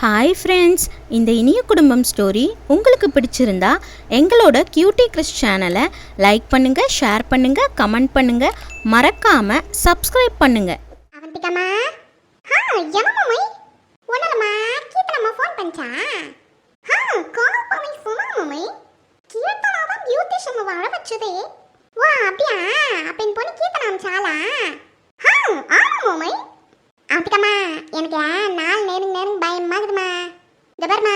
Hi friends இந்த இனிய குடும்பம் ஸ்டோரி உங்களுக்கு பிடிச்சிருந்தா எங்களோட கியூட்டி கிறிஸ் சேனலை லைக் பண்ணுங்கள் ஷேர் பண்ணுங்கள் கமெண்ட் பண்ணுங்கள் மறக்காமல் சப்ஸ்கிரைப் பண்ணுங்கள் அவந்திகம்மா? ஹா எமம்மை ஒன்னலம்மா கீர்த்தனம்மா ஃபோன் பண்ணிச்சா ஹா கால் பண்ணி சொன்னாமம்மை கீர்த்தனா தான் பியூட்டிஷியன் வர வச்சதே. வா அப்படியா? அப்ப என் பொண்ணு கீர்த்தனா அமிச்சாலா ஹா ஆமாம்மை அவந்திகம்மா எனக்கு நாலு நேரம் நேரம் பயமாகுதுமா இந்த பாருமா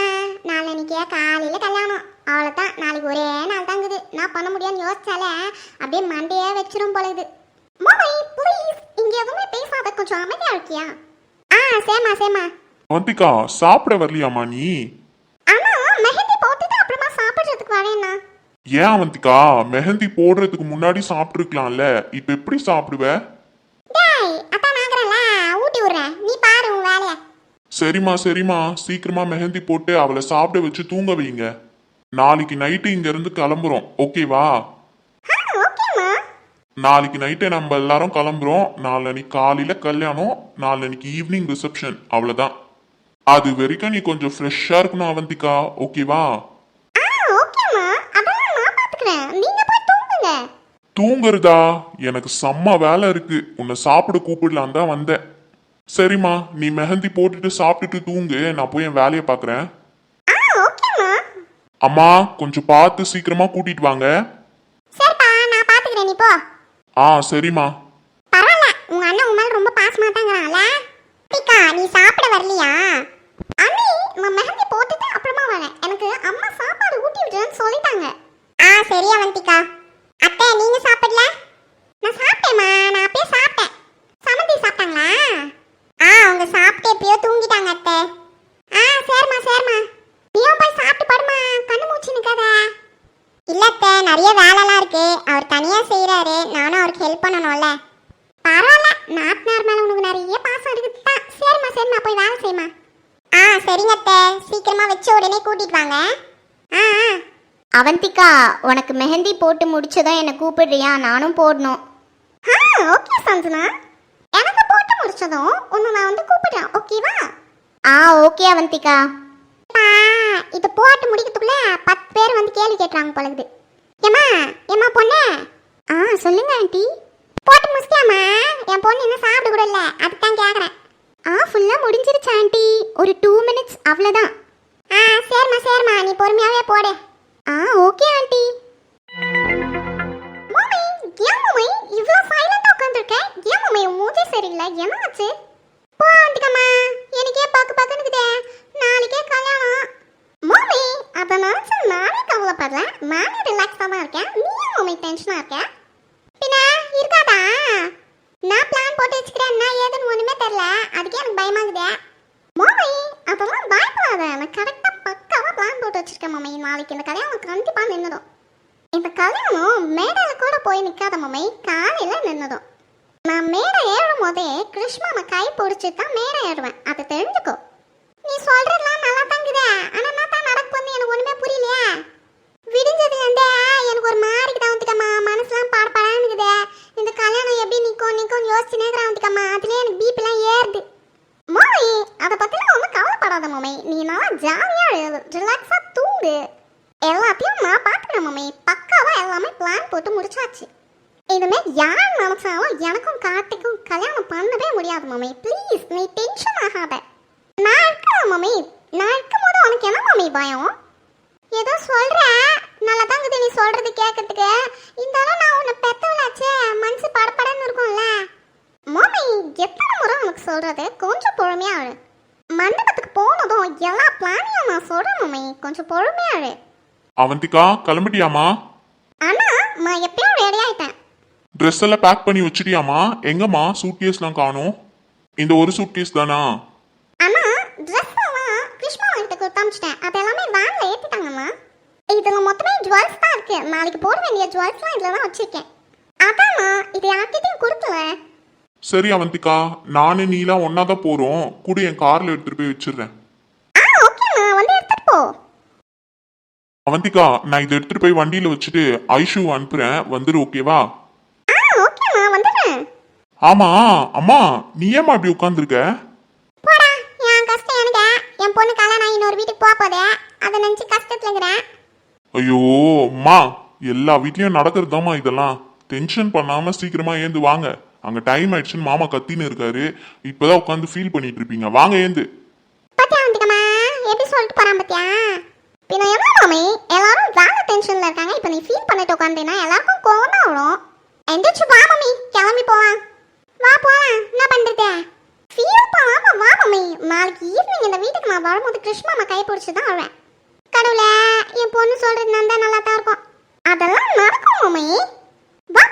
நாளைக்கு காலையில் கல்யாணம். அவ்வளோதான் நாளைக்கு ஒரே நாள் தாங்குது நான் பண்ண முடியாதுன்னு யோசிச்சாலே அப்படியே மண்டையே வச்சிரும் போல இது மாமை ப்ளீஸ் இங்க எதுவுமே பேசாத கொஞ்சம் அமைதியா இருக்கியா? ஆ சேமா சேமா அவந்திகா சாப்பிட வரலையாமா நீ? ஆனா மெஹந்தி போட்டுட்டு அப்புறமா சாப்பிடுறதுக்கு வரேன்னா ஏன் அவந்திகா மெஹந்தி போடுறதுக்கு முன்னாடி சாப்பிட்டுருக்கலாம்ல. இப்ப எப்படி சாப்பிடுவ? சரிம்மா சரிம்மா. சீக்கிரமா மெஹந்தி போட்டு அவளை சாப்பிட வச்சு தூங்க வைங்க. நாளைக்கு நைட்டு இங்க இருந்து கிளம்புறோம் ஓகேவா நாளைக்கு நைட்டு நம்ம எல்லாரும் கிளம்புறோம். நாளன்னைக்கு காலையில கல்யாணம் நாளன்னைக்கு ஈவினிங் ரிசப்ஷன் அவ்வளவுதான். அது வரைக்கும் நீ கொஞ்சம் ஃப்ரெஷ்ஷா இருக்கணும் அவந்திகா. ஓகேவா தூங்குறதா? எனக்கு செம்ம வேலை இருக்கு. உன்னை சாப்பிட கூப்பிடலாம் தான் வந்தேன். சரிம்மா நீ மெஹந்தி போட்டுட்டு சாப்பிட்டுட்டு தூங்கு நான் போய் என் வேலையை ஓகேம்மா. அம்மா கொஞ்சம் பார்த்து சீக்கிரமா கூட்டிட்டு வாங்க. சரிப்பா நான் பாத்துக்கிறேன் நீ போ. ஆ சரிம்மா. பரவாயில்ல உங்க அண்ணன் உன் மேல ரொம்ப பாசமா தாங்கறான்ல பிகா நீ சாப்பிட வரலையா? அண்ணி நான் மெஹந்தி போட்டுட்டு அப்புறமா வரேன். எனக்கு அம்மா சாப்பாடு ஊட்டி விடுறேன்னு சொல்லிட்டாங்க ஆ சரி அவந்திகா அத்தை நீங்க சாப்பிடல நான் சாப்பிட்டேம்மா நான் அப்பயே சாப்பிட்டேன் சமந்தி சாப்பிட்டாங்களா ஆ அவங்க சாப்பிட்டு எப்பயோ தூங்கிட்டாங்க அத்தை ஆ சரிம்மா சரிம்மா நீயும் போய் சாப்பிட்டு படுமா கண்ணு மூச்சு நிக்காத இல்ல அத்தை நிறைய வேலைலாம் இருக்கு. அவர் தனியா செய்யறாரு நானும் அவருக்கு ஹெல்ப் பண்ணணும்ல. பரவாயில்ல. நாத்தனார் மேல உனக்கு நிறைய பாசம் இருக்குது. தான் சரிம்மா சரிம்மா. போய் வேலை செய்யுமா ஆ சரிங்க அத்தை. சீக்கிரமா வச்சு உடனே கூட்டிட்டு வாங்க. ஆ ஆ. அவந்திகா உனக்கு மெஹந்தி போட்டு முடிச்சதும் என்னை கூப்பிடுறியா? நானும் போடணும். ஆ ஓகே சஞ்சனா எனக்கு போட்டு முடிச்சதும் உன்னை நான் வந்து கூப்பிடுறேன். ஓகேவா ஆ ஓகே அவந்திகா. பா இது போட்டு முடிக்கிறதுக்குள்ள பத்து பேர் வந்து கேள்வி கேட்டுறாங்க போலகுது ஏம்மா ஏமா பொண்ணு? ஆ சொல்லுங்க ஆண்டி. போட்டு முடிச்சிட்டியாமா என் பொண்ணு இன்னும் சாப்பிட கூட இல்லை. அதுதான் கேட்குறேன் ஆ ஃபுல்லாக முடிஞ்சிருச்சு ஆண்டி. ஒரு டூ மினிட்ஸ் அவ்வளோதான் ஆ சரிம்மா சரிம்மா. நீ பொறுமையாவே போடு. ஆ ஓகே ஆண்டி. மாமி ஏன் இவ்வளோ சைலண்டா உட்காந்துருக்க ஏன் மாமி உன் மூஞ்சி ஆச்சு போ ஆண்டிக்கம்மா. எனக்கே பார்க்க பார்க்கணுக்குதே நாளைக்கே கல்யாணம் மாமி அதை நினச்சி நானே கவலைப்படுறேன் ரிலாக்ஸாக தான் இருக்கேன் நீ ஏன் டென்ஷனாக இருக்க? பின்ன இருக்காதா? நான் பிளான் போட்டு வச்சுக்கிறேன். நான் ஏதுன்னு ஒன்றுமே தெரில அதுக்கே எனக்கு பயமாகுதே. மாமி அதெல்லாம் பயப்படாத. நான் கரெக்டாக பக்காவாக பிளான் போட்டு வச்சிருக்கேன் மாமி. நாளைக்கு இந்த கல்யாணம் கண்டிப்பாக நின்றுடும் இந்த கல்யாணம் மேடையில் கூட போய் நிற்காத மம்மை காலையில் நின்னதும் நான் மேடை ஏறும் போதே கிருஷ்ணனை கை பிடிச்சி தான் மேடை ஏறுவேன். அதை தெரிஞ்சுக்கோ. நீ சொல்றதெல்லாம் நல்லா தங்குதே ஆனால் என்ன தான் நடக்குதுன்னு எனக்கு ஒன்றுமே புரியலையே. விடிஞ்சதுலேருந்தே எனக்கு ஒரு மாதிரி தான் வந்துக்கம்மா மனசுலாம் பாடப்படான்னுக்குதே இந்த கல்யாணம் எப்படி நிற்கும் நிற்கும் யோசிச்சு நேக்கிறேன் அதுலேயே எனக்கு பிபிலாம் ஏறுது. மாமி அதை பற்றிலாம் ஒன்றும் கவலைப்படாத மாமி. நீ நல்லா ஜாலியாக ரிலாக்ஸாக தூங்கு. எல்லாத்தையும் நான் பார்த்துக்கிறேன் மம்மி பக்காவாக எல்லாமே பிளான் போட்டு முடிச்சாச்சு. இனிமேல் யார் நினச்சாலும் எனக்கும் கார்த்திக்கும் கல்யாணம் பண்ணவே முடியாது மம்மி ப்ளீஸ் நீ டென்ஷன் ஆகாத. நான் இருக்கேன் மம்மி நான் இருக்கும் போது உனக்கு என்ன மம்மி பயம்? ஏதோ சொல்ற. நல்லா தாங்குது நீ சொல்றது கேட்கறதுக்கு. இருந்தாலும் நான் உன்னை பெத்தவளாச்சே மனசு படப்படன்னு இருக்கும்ல. மம்மி எத்தனை முறை உனக்கு சொல்றது? கொஞ்சம் பொறுமையா இரு. மண்டபத்துக்கு போனதும் எல்லா பிளானையும் நான் சொல்றேன் மம்மி கொஞ்சம் பொறுமையா இரு. அவந்திகா கிளம்பிட்டியாமா ஆனா நான் எப்பயோ ரெடி ஆயிட்டேன். ட்ரெஸ் எல்லாம் பேக் பண்ணி வச்சிட்டியாமா எங்கம்மா? சூட்கேஸ்லாம் காணோம். இந்த ஒரு சூட்கேஸ் தானா? அமிச்சிட்டேன் அது எல்லாமே வேன்ல ஏத்திட்டாங்கம்மா. இதுல மொத்தமே ஜுவல்ஸ் தான் இருக்கு. நாளைக்கு போட வேண்டிய ஜுவல்ஸ்லாம் இதுல தான் வச்சிருக்கேன். அதாம்மா இது யார்கிட்டயும் கொடுக்கல. சரி அவந்திகா நானு நீலாம் ஒன்னா தான் போறோம். கூட என் கார்ல எடுத்துட்டு போய் வச்சிடுறேன். ஆ ஓகேம்மா. வந்து எடுத்துட்டு போ. அவந்திகா நான் இதை எடுத்துட்டு போய் வண்டியில வச்சுட்டு ஐஷு அனுப்புறேன். வந்துரு ஓகேவா? ஆ ஓகேம்மா. வந்துடுறேன். ஆமா அம்மா நீ ஏமா அப்படி உட்காந்துருக்க கஷ்டம் எனக்கு என் பொண்ணு அதை நினச்சி கஷ்டத்தில் இருக்கிறேன் ஐயோ அம்மா எல்லா வீட்லயும் நடக்கிறதுதாம்மா இதெல்லாம். டென்ஷன் பண்ணாம சீக்கிரமா ஏந்து வாங்க. அங்க டைம் ஆயிடுச்சுன்னு மாமா கத்தின்னு இருக்காரு. இப்பதான் உட்காந்து ஃபீல் பண்ணிட்டு இருப்பீங்க. வாங்க ஏந்து. பத்தியா வந்துக்கம்மா எப்படி சொல்லிட்டு போறான் பத்தியா? பின்ன என்ன மாமி? எல்லாரும் வேலை டென்ஷன்ல இருக்காங்க. இப்போ நீ ஃபீல் பண்ணிட்டு உட்காந்தீங்கன்னா எல்லாருக்கும் கோவம் தான் வரும். எந்திரிச்சு வா மம்மி கிளம்பி போலாம் வா போலாம். என்ன பண்றது ஃபீல் பண்ணாம வா மம்மி நாளைக்கு ஈவினிங் இந்த வீட்டுக்கு நான் வரும்போது கிருஷ்ணா அம்மா கை பிடிச்சி தான் வருவேன். கடவுளே என் பொண்ணு சொல்றது நான் தான் நல்லா தான் இருக்கும். அதெல்லாம் நடக்கும் மம்மி வா